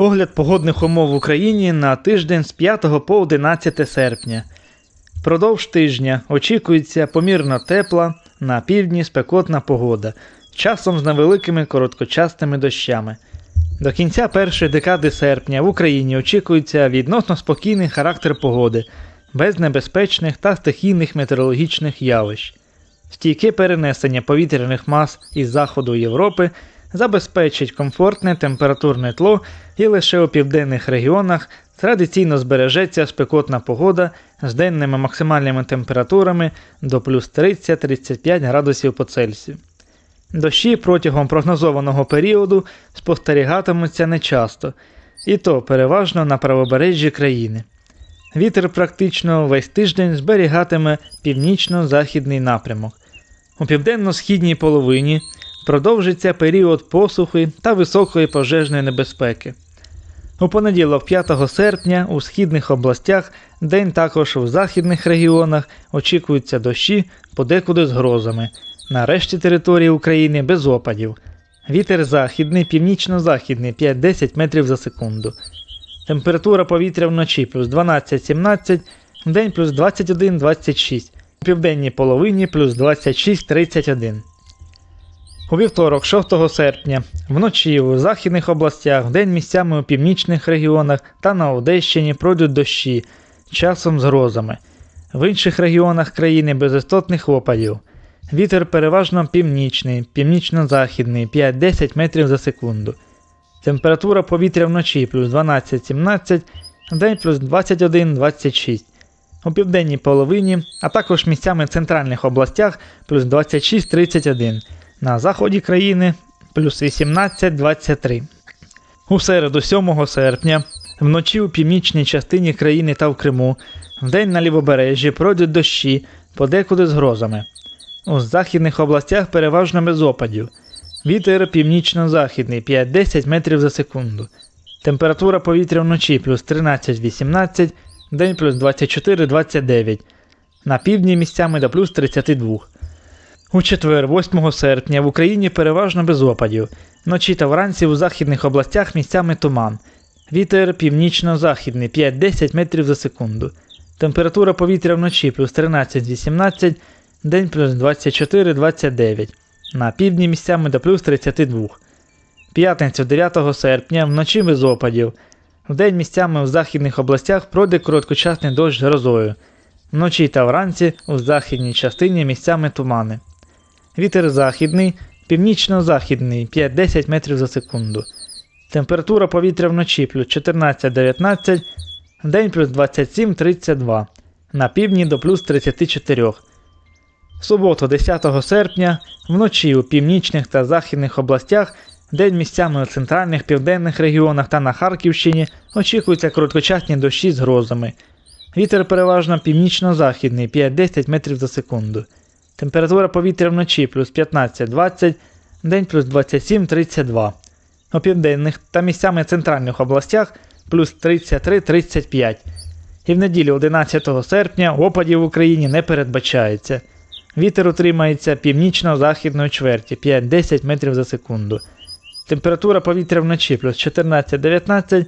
Огляд погодних умов в Україні на тиждень з 5 по 11 серпня. Продовж тижня очікується помірно тепла, на півдні спекотна погода, часом з невеликими короткочастими дощами. До кінця першої декади серпня в Україні очікується відносно спокійний характер погоди, без небезпечних та стихійних метеорологічних явищ. Стійке перенесення повітряних мас із заходу Європи забезпечить комфортне температурне тло і лише у південних регіонах традиційно збережеться спекотна погода з денними максимальними температурами до плюс 30-35 градусів по Цельсію. Дощі протягом прогнозованого періоду спостерігатимуться нечасто, і то переважно на правобережжі країни. Вітер практично весь тиждень зберігатиме північно-західний напрямок. У південно-східній половині продовжиться період посухи та високої пожежної небезпеки. У понеділок, 5 серпня, у східних областях, день також у західних регіонах очікуються дощі, подекуди з грозами. На решті території України без опадів. Вітер західний, північно-західний 5-10 метрів за секунду. Температура повітря вночі плюс 12-17, вдень плюс 21-26, у південній половині плюс 26-31. У вівторок, 6 серпня, вночі у західних областях, вдень місцями у північних регіонах та на Одещині пройдуть дощі, часом з грозами. В інших регіонах країни без істотних опадів. Вітер переважно північний, північно-західний 5-10 метрів за секунду. Температура повітря вночі плюс 12-17, вдень плюс 21-26. У південній половині, а також місцями в центральних областях плюс 26-31. На заході країни плюс 18-23. У середу 7 серпня вночі у північній частині країни та в Криму, вдень на лівобережжі пройдуть дощі, подекуди з грозами. У західних областях переважно без опадів. Вітер північно-західний 5-10 метрів за секунду. Температура повітря вночі плюс 13-18, день плюс 24-29. На півдні місцями до плюс 32. У четвер, 8 серпня, в Україні переважно без опадів. Вночі та вранці у західних областях місцями туман. Вітер північно-західний 5-10 метрів за секунду. Температура повітря вночі плюс 13-18, день плюс 24-29. На півдні місцями до плюс 32. П'ятницю 9 серпня вночі без опадів. Вдень місцями у західних областях пройде короткочасний дощ з грозою. Вночі та вранці у західній частині місцями тумани. Вітер західний, північно-західний 5-10 метрів за секунду. Температура повітря вночі плюс 14-19, вдень плюс 27-32, на півдні до плюс 34. В суботу, 10 серпня, вночі у північних та західних областях, день місцями у центральних південних регіонах та на Харківщині очікуються короткочасні дощі з грозами. Вітер переважно північно-західний 5-10 метрів за секунду. Температура повітря вночі плюс 15-20, день плюс 27-32. У південних та місцями центральних областях плюс 33-35. І в неділю 11 серпня опадів в Україні не передбачається. Вітер утримається північно-західної чверті 5-10 метрів за секунду. Температура повітря вночі плюс 14-19,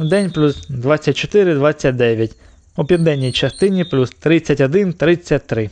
вдень плюс 24-29, у південній частині плюс 31-33.